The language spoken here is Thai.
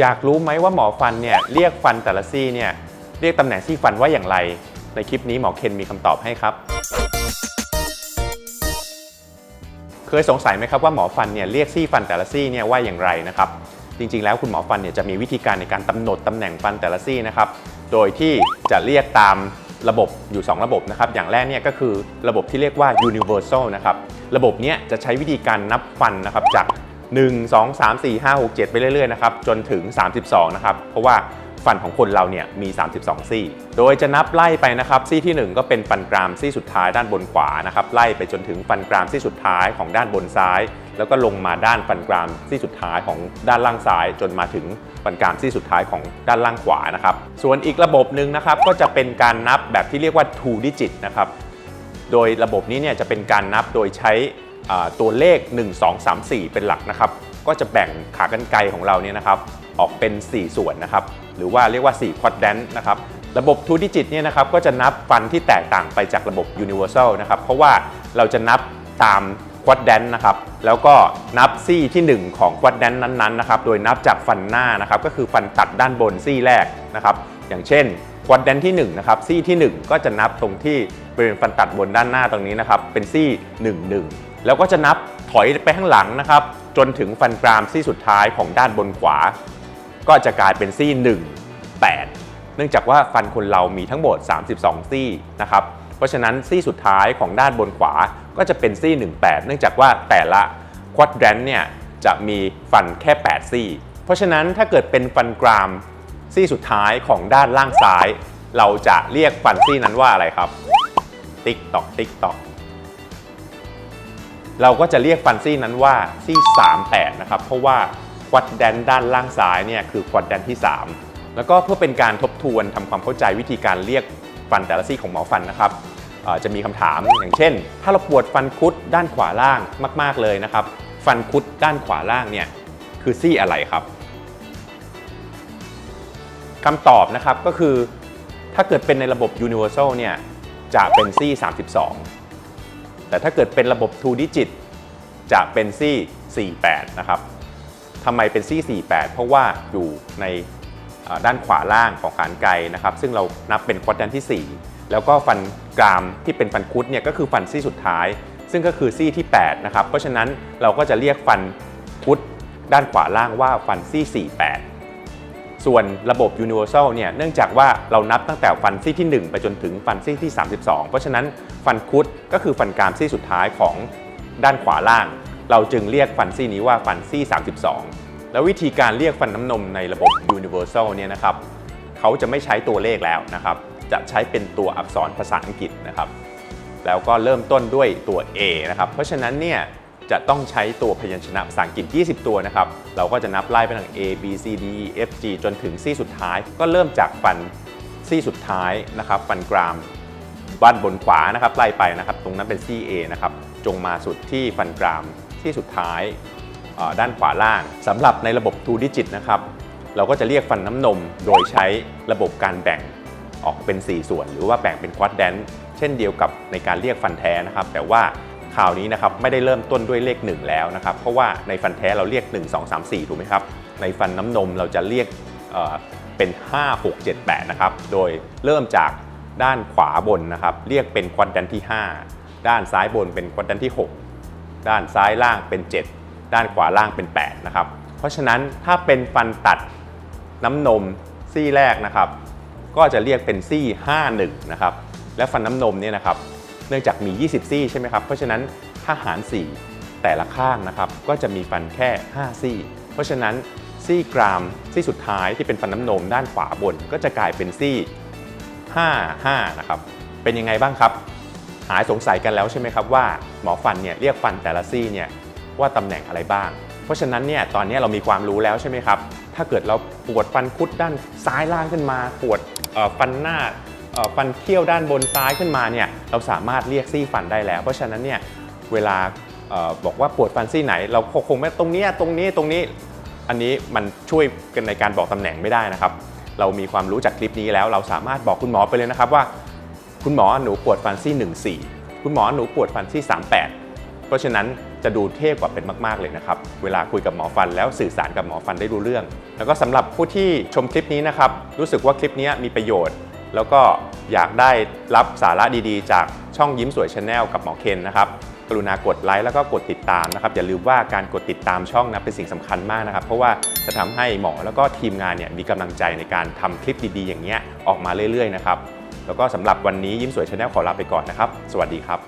อยากรู้ไหมว่าหมอฟันเนี่ยเรียกฟันแต่ละซี่เนี่ยเรียกตำแหน่งซี่ฟันว่าอย่างไร ในคลิปนี้หมอเคนมีคำตอบให้ครับ เคยสงสัยไหมครับว่าหมอฟันเนี่ยเรียกซี่ฟันแต่ละซี่เนี่ยว่าอย่างไรนะครับจริงๆ แล้วคุณหมอฟันเนี่ยจะมีวิธีการในการกำหนดตำแหน่งฟันแต่ละซี่นะครับโดยที่จะเรียกตามระบบอยู่ 2 ระบบนะครับ อย่างแรกเนี่ยก็คือระบบที่เรียกว่า universal นะครับ ระบบเนี้ยจะใช้วิธีการนับฟันนะครับจาก 1 2 3 4 5 6 7 ไปเรื่อยๆนะครับจนถึง 32 นะครับ เพราะว่าฟันของคนเราเนี่ยมี 32 ซี่ โดยจะนับไล่ไปนะครับ ซี่ที่ 1 ก็เป็นฟันกรามซี่สุดท้ายด้านบนขวานะครับไล่ไปจนถึงฟันกรามซี่สุดท้ายของด้านบนซ้าย แล้วก็ลงมาด้านฟันกรามซี่สุดท้ายของด้านล่างซ้าย จนมาถึงฟันกรามซี่สุดท้ายของด้านล่างขวานะครับ ส่วนอีกระบบหนึ่งนะครับก็จะเป็นการนับแบบที่เรียกว่า two digit นะครับ โดยระบบนี้เนี่ยจะเป็นการนับโดยใช้ ตัวเลข 1 2 3 4 เป็นหลักนะครับ ก็จะแบ่งขากรรไกรของเราเนี่ยนะครับ ออกเป็น 4 ส่วนนะครับ หรือว่าเรียกว่า4 quadrant นะครับ ระบบ two digit เนี่ยนะครับก็จะนับฟันที่แตกต่างไปจากระบบ universal นะครับ เพราะว่าเราจะนับตาม quadrant นะครับ แล้วก็นับซี่ที่ 1 ของ quadrant นั้นๆนะครับ โดยนับจากฟันหน้านะครับ ก็คือฟันตัดด้านบนซี่แรกนะครับ อย่างเช่นควอดแดนที่1นะครับซี่ที่ 1 ก็จะนับตรงที่บริเวณฟันตัดบนด้านหน้าตรงนี้นะครับ เป็นซี่ 1 1 แล้วก็จะนับถอยไปข้างหลังนะครับ จนถึงฟันกรามซี่สุดท้ายของด้านบนขวา ก็จะกลายเป็นซี่ 1 8 เนื่องจากว่าฟันคนเรามีทั้งหมด 32 ซี่นะครับ เพราะฉะนั้นซี่สุดท้ายของด้านบนขวาก็จะเป็นซี่ 18 เนื่องจากว่าแต่ละควอดแดนเนี่ยจะมีฟันแค่ 8 ซี่ เพราะฉะนั้นถ้าเกิดเป็นฟันกรามซี่สุดท้ายของด้านล่างซ้าย เราจะเรียกฟันซี่นั้นว่าอะไรครับ ติ๊กตอกติ๊กตอก เราก็จะเรียกฟันซี่นั้นว่าซี่38นะครับ เพราะว่าควอดแดนด้านล่างซ้ายเนี่ยคือควอดแดนที่ 3 แล้วก็เพื่อเป็นการทบทวนทำความเข้าใจวิธีการเรียกฟันแต่ละซี่ของหมอฟันนะครับจะมีคำถามอย่างเช่น ถ้าเราปวดฟันคุดด้านขวาล่างมาก ๆเลยนะครับ ฟันคุดด้านขวาล่างเนี่ยคือซี่อะไรครับคำตอบนะครับก็คือถ้าเกิดเป็นในระบบ universal เนี่ยจะเป็นซี่32 แต่ถ้าเกิดเป็นระบบ2 digit จะเป็นซี่ 48 นะครับทำไมเป็นซี่ 48 เพราะว่าอยู่ในด้านขวาล่างของขานไกรนะครับ ซึ่งเรานับเป็นควอดแดนที่ 4 แล้วก็ฟันกรามที่เป็นฟันคุดเนี่ยก็คือฟันซี่สุดท้าย ซึ่งก็คือซี่ที่ 8 นะครับ เพราะฉะนั้นเราก็จะเรียกฟันคุดด้านขวาล่างว่าฟันซี่ 48 ส่วนระบบ universal เนี่ยเนื่องจากว่าเรานับตั้งแต่ฟันซี่ที่ 1 ไปจนถึงฟันซี่ที่ 32 เพราะฉะนั้นฟันคุดก็คือฟันกรามซี่สุดท้ายของด้านขวาล่าง เราจึงเรียกฟันซี่นี้ว่าฟันซี่ 32 แล้ววิธีการเรียกฟันน้ำนมในระบบ universal เนี่ยนะครับเขาจะไม่ใช้ตัวเลขแล้วนะครับ จะใช้เป็นตัวอักษรภาษาอังกฤษนะครับ แล้วก็เริ่มต้นด้วยตัว A นะครับ เพราะฉะนั้นเนี่ย จะต้องใช้ตัวพยัญชนะภาษาอังกฤษ 20 ตัวนะครับ เราก็จะนับไล่ไปทาง A B C D E F G จนถึงซี่สุดท้าย ก็เริ่มจากฟันซี่สุดท้ายนะครับ ฟันกรามบ้านบนขวานะครับไล่ไปนะครับ ตรงนั้นเป็นซี่ A นะครับ จงมาสุดที่ฟันกรามที่สุดท้ายด้านขวาล่างสำหรับในระบบ2 digit นะครับ เราก็จะเรียกฟันน้ำนม โดยใช้ระบบการแบ่งออกเป็น 4 ส่วน หรือว่าแบ่งเป็นควอดแดนเช่นเดียวกับในการเรียกฟันแท้นะครับ แต่ว่า คราวนี้นะครับไม่ได้เริ่มต้นด้วยเลข 1 แล้วนะครับเพราะว่าในฟันแท้เราเรียก 1 2 3 4 ถูกไหมครับ ในฟันน้ำนมเราจะเรียกเเป็น 5 6 7 8 นะครับ โดยเริ่มจากด้านขวาบนนะครับ เรียกเป็นควอดแดนที่ 5 ด้านซ้ายบนเป็นควอดแดนที่ 6 ด้านซ้ายล่างเป็น 7 ด้านขวาล่างเป็น 8 นะครับ เพราะฉะนั้นถ้าเป็นฟันตัดน้ำนมซี่แรกนะครับ ก็จะเรียกเป็นซี่ 51 นะครับ และฟันน้ำนมเนี่ยนะครับ เนื่องจากมี 20 ซี่ใช่ไหมครับ เพราะฉะนั้นถ้าหาร 4 แต่ละข้างนะครับ ก็จะมีฟันแค่ 5 ซี่ เพราะฉะนั้นซี่กรามซี่สุดท้ายที่เป็นฟันน้ำนมด้านขวาบน ก็จะกลายเป็นซี่ 5 5 นะครับ เป็นยังไงบ้างครับ หายสงสัยกันแล้วใช่ไหมครับว่าหมอฟันเนี่ยเรียกฟันแต่ละซี่เนี่ยว่าตำแหน่งอะไรบ้าง เพราะฉะนั้นเนี่ยตอนนี้เรามีความรู้แล้วใช่ไหมครับ ถ้าเกิดเราปวดฟันคุดด้านซ้ายล่างขึ้นมา ปวดฟันหน้า ฟันเคี้ยวด้านบนซ้ายขึ้นมาเนี่ยเราสามารถเรียกซี่ฟันได้แล้ว เพราะฉะนั้นเนี่ยเวลาออบอกว่าปวดฟันซี่ไหน เราคงไม่ตรงนี้ตรงนี้ตรงนี้อันนี้มันช่วยกันในการบอกตำแหน่งไม่ได้นะครับ เรามีความรู้จากคลิปนี้แล้ว เราสามารถบอกคุณหมอไปเลยนะครับว่า คุณหมอหนูปวดฟันซี่ 14 คุณหมอหนูปวดฟันซี่ 38 เพราะฉะนั้นจะดูเท่กว่าเป็นมากๆเลยนะครับ เวลาคุยกับหมอฟันแล้วสื่อสารกับหมอฟันได้รู้เรื่อง แล้วก็สำหรับผู้ที่ชมคลิปนี้นะครับ รู้สึกว่าคลิปนี้มีประโยชน์ แล้วก็อยากได้รับสาระดีๆ จากช่องยิ้มสวยชาแนลกับหมอเคนนะครับกรุณากดไลค์แล้วก็กดติดตามนะครับอย่าลืมว่าการกดติดตามช่องนะเป็นสิ่งสำคัญมากนะครับ เพราะว่าจะทำให้หมอแล้วก็ทีมงานเนี่ยมีกำลังใจในการทำคลิปดีๆ อย่างเงี้ยออกมาเรื่อยๆนะครับแล้วก็สำหรับวันนี้ยิ้มสวยชาแนลขอลาไปก่อนนะครับ สวัสดีครับ